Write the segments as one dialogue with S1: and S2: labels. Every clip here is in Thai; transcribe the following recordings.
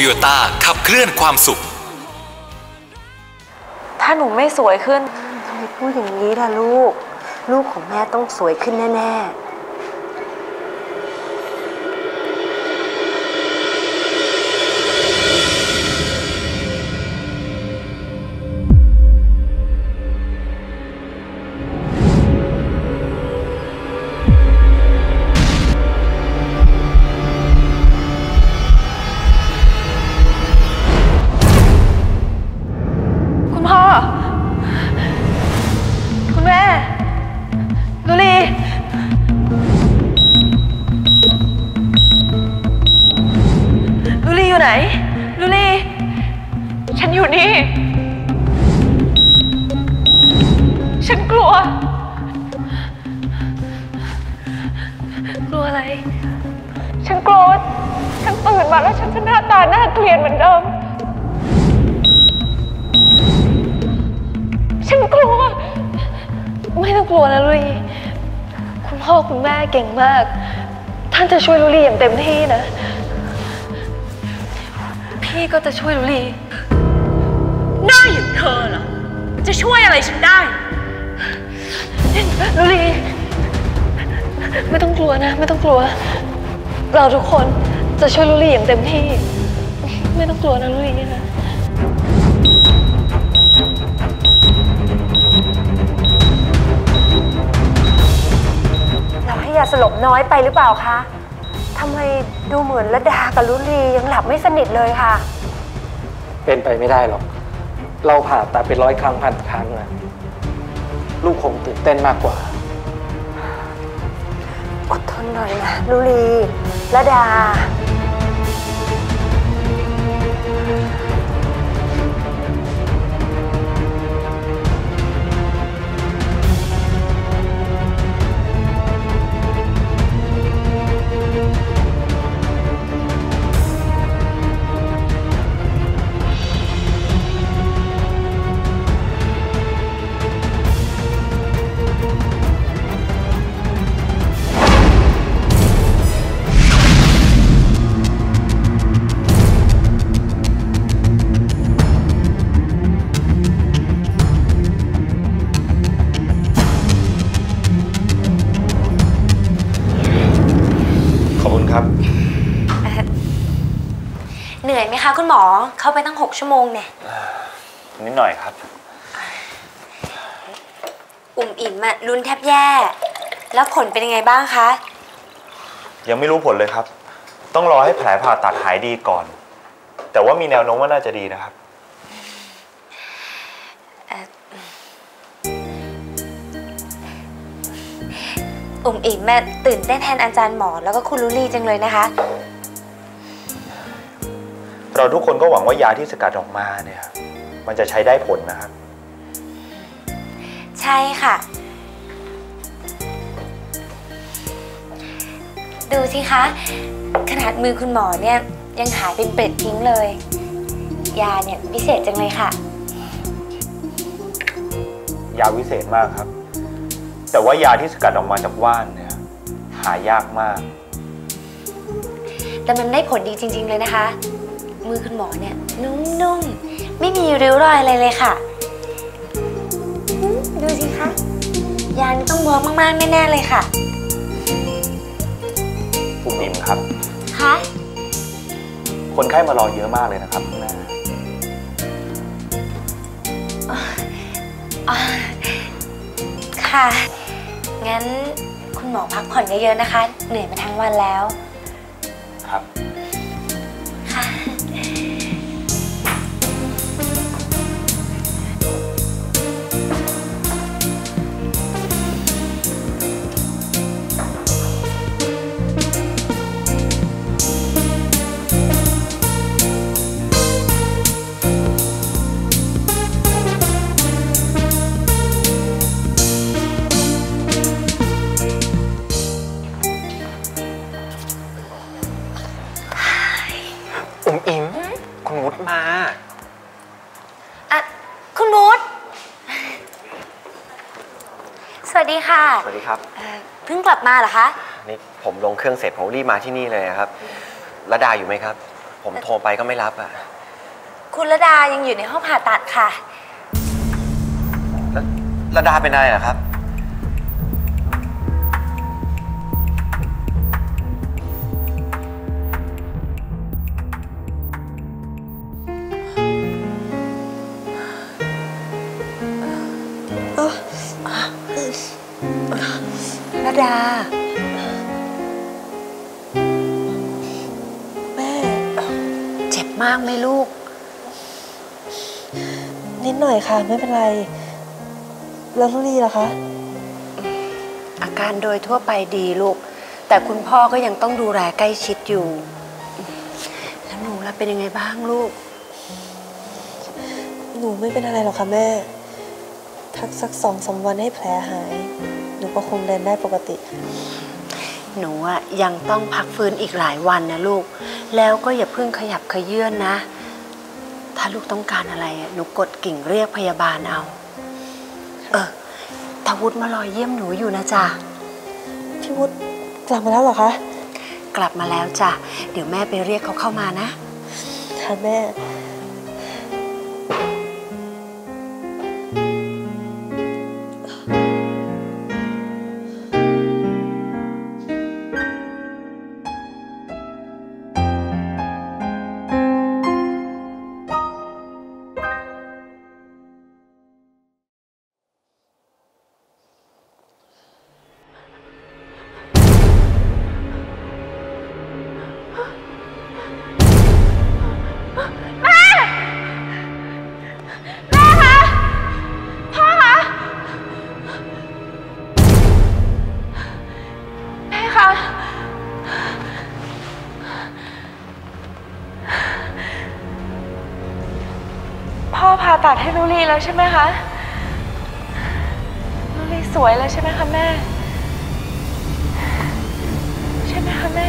S1: โยต้าขับเคลื่อนความสุข
S2: ถ้าหนูไม่สวยขึ้น
S3: ทำไมพูดอย่างนี้ล่ะลูก ลูกของแม่ต้องสวยขึ้นแน่
S2: ๆ คุณแม่ลุลีลุลีอยู่ไหนลุลีฉันอยู่นี่ ฉันกลัว กลัวอะไร ฉันกลัว ฉันตื่นมาแล้วฉันจะหน้าตาหน้าเกลียดเหมือนเดิม ฉันกลัว ไม่ต้องกลัวนะลุลีคุณพ่อคุณแม่เก่งมาก ท่านจะช่วยลุลีอย่างเต็มที่นะ พี่ก็จะช่วยลุลี
S4: หน้าอย่างเธอเหรอ จะช่วยอะไรฉันได้
S2: ลุลีไม่ต้องกลัวนะ ไม่ต้องกลัว เราทุกคนจะช่วยลุลีอย่างเต็มที่ ไม่ต้องกลัวนะลุลีนะ
S3: ลบน้อยไปหรือเปล่าคะทำไมดูเหมือนระดากับลุลียังหลับไม่สนิทเลยค่ะ
S5: เป็นไปไม่ได้หรอก เราผ่าตัดเป็นร้อยครั้งพันครั้งนะลูกคงตื่นเต้นมากกว่า
S3: อดทนหน่อยนะลุลีระดา
S6: ขอบคุณครับ
S7: เหนื่อยไหมคะคุณหมอ เข้าไปตั้ง6ชั่วโมงเนี่ย
S6: นิดหน่อยครับ
S7: อุ่มอิ่มอะรุนแทบแย่ แล้วผลเป็นยังไงบ้างคะ
S6: ยังไม่รู้ผลเลยครับ ต้องรอให้แผลผ่าตัดหายดีก่อน แต่ว่ามีแนวโน้มว่าน่าจะดีนะครับ
S7: อุ่มอิ่มแม่ตื่นเต้นแทนอาจารย์หมอ แล้วก็คุณลุลี่จังเลยนะคะ
S6: เราทุกคนก็หวังว่ายาที่สกัดออกมาเนี่ยมันจะใช้ได้ผลนะครับ
S7: ใช่ค่ะ ดูสิคะ ขนาดมือคุณหมอเนี่ยยังหายเป็นเปร็ดทิ้งเลย ยาเนี่ยพิเศษจังเลยค่ะ
S6: ยาวิเศษมากครับ แต่ว่ายาที่สกัดออกมาจากว่านเนี่ยหายากมาก
S7: แต่มันได้ผลดีจริง ๆ เลยนะคะ มือคุณหมอเนี่ย นุ่มๆ ไม่มีริ้วรอยอะไรเลยค่ะอืมดูสิคะ ยานี่ต้องเวิร์กมากๆ แน่ๆ เลยค่ะ
S6: ปุ่มอิ่มครับ
S7: คะ
S6: คนไข้มารอเยอะมากเลยนะครับคุณแม่
S7: อ๋อค่ะ งั้นคุณหมอพักผ่อนเยอะๆนะคะ เหนื่อยมาทั้งวันแล้ว
S6: ครับ
S7: ค่ะ สวัสดีค
S8: รับ
S7: เอ่อเพิ่งกลับมาเหรอคะ
S8: นี่ผมลงเครื่องเสร็จผมรีบมาที่นี่เลยครับระดาอยู่ไหมครับ ผมโทรไปก็ไม่รับอะ
S9: คุณระดายังอยู่ในห้องผ่าตัดค่ะ
S8: แล้วระดาเป็นอะไรเหรอครับา
S9: กไหมลูก
S10: นิดหน่อยค่ะ ไม่เป็นไร แล้วลุลีล่ะคะ
S9: อาการโดยทั่วไปดีลูก แต่คุณพ่อก็ยังต้องดูแลใกล้ชิดอยู่ แล้วหนูล่ะเป็นยังไงบ้างลูก
S10: หนูไม่เป็นอะไรหรอกค่ะแม่ ทักสักสองสามวันให้แผลหาย หนูก็คงเดินได้ปกติ
S9: หนูอะยังต้องพักฟื้นอีกหลายวันนะลูก แล้วก็อย่าเพิ่งขยับขยื่นนะ ถ้าลูกต้องการอะไรอะหนูกดกิ่งเรียกพยาบาลเอา เออตาวุฒมารอเยี่ยมหนูอยู่นะจ๊ะ
S10: พี่วุฒิกลับมาแล้วเหรอคะ
S9: กลับมาแล้วจ้ะ เดี๋ยวแม่ไปเรียกเขาเข้ามานะ
S10: ค่ะแม่
S4: ตัดให้ลูลีแล้วใช่ไหมคะลูลีสวยแล้วใช่ไหมคะแม่ ใช่ไหมคะแม่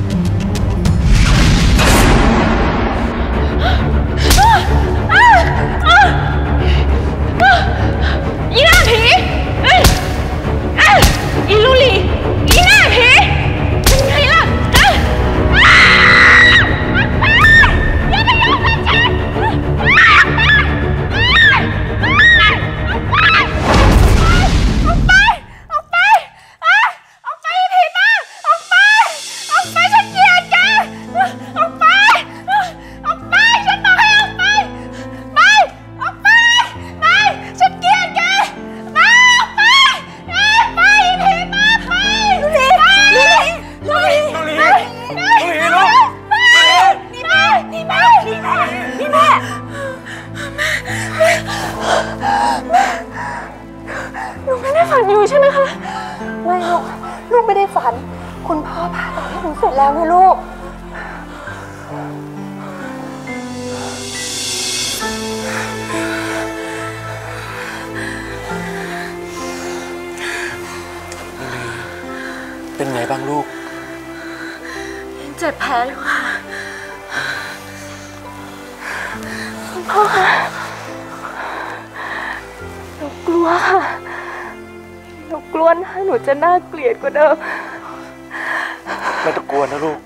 S4: กลูก
S3: ไม่
S4: ได้ฝัน คุ
S3: ณพ่อผ่าตัดให้หนูเสร็จแล้วนะลูก
S5: เป็นไงบ้างลูก
S4: ยังเจ็บแผลอยู่ค่ะ
S10: หนูกลัวค่ะหนู กลัวหน้าหนูจะน่าเกลียดกว่าเดิม
S5: ไม่ต้องกลัวนะลูก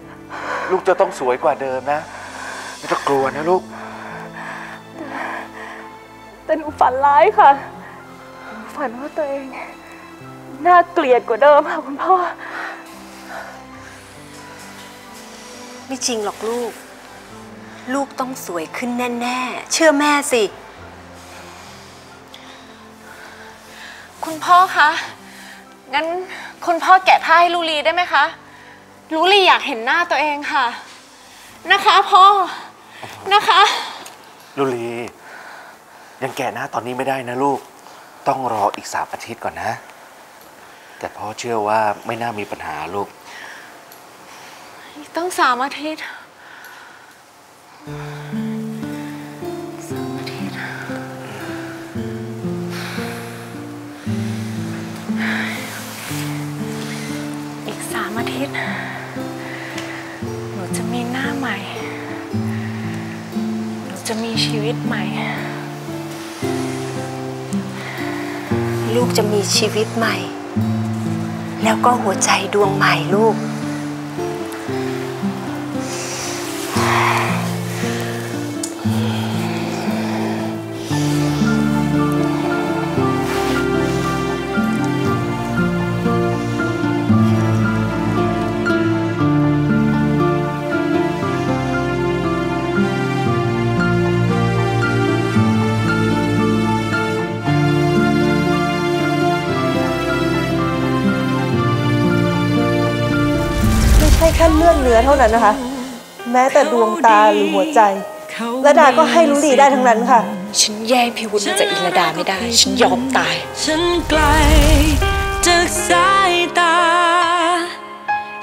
S5: ลูกจะต้องสวยกว่าเดิมนะ ไม่ต้องกลัวนะลูก
S10: แต่หนูฝันร้ายค่ะหนูฝันว่าตัวเอง น่าเกลียดกว่าเดิมค่ะคุณพ่อ
S9: ไม่จริงหรอกลูก ลูกต้องสวยขึ้นแน่ๆ เชื่อแม่สิ
S4: คุณพ่อคะ งั้นคุณพ่อแกะผ้าให้ลูลีได้ไหมคะ ลูลีอยากเห็นหน้าตัวเองค่ะ นะคะพ่อ นะคะ
S5: ลุลี ยังแก่หน้าตอนนี้ไม่ได้นะลูก ต้องรออีกสามอาทิตย์ก่อนนะ แต่พ่อเชื่อว่าไม่น่ามีปัญหาลูก
S4: อีกตั้งสามอาทิตย์ อีกสามอาทิตย์ หนูจะมีหน้าใหม่ หนูจะมีชีวิตใหม่
S9: ลูกจะมีชีวิตใหม่ แล้วก็หัวใจดวงใหม่ลูก
S10: แค่เลือดเนื้อเท่านั้นนะคะ แม้แต่ดวงตาหรือหัวใจระดาก็ให้ลุลีได้ทั้งนั้นค่ะ
S4: ฉันแย่งพี่วุฒิมาจากอิรดาไม่ได้ ฉันยอมตาย
S11: ฉันไกลจากสายตา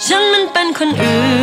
S11: ฉันมันเป็นคนอื่น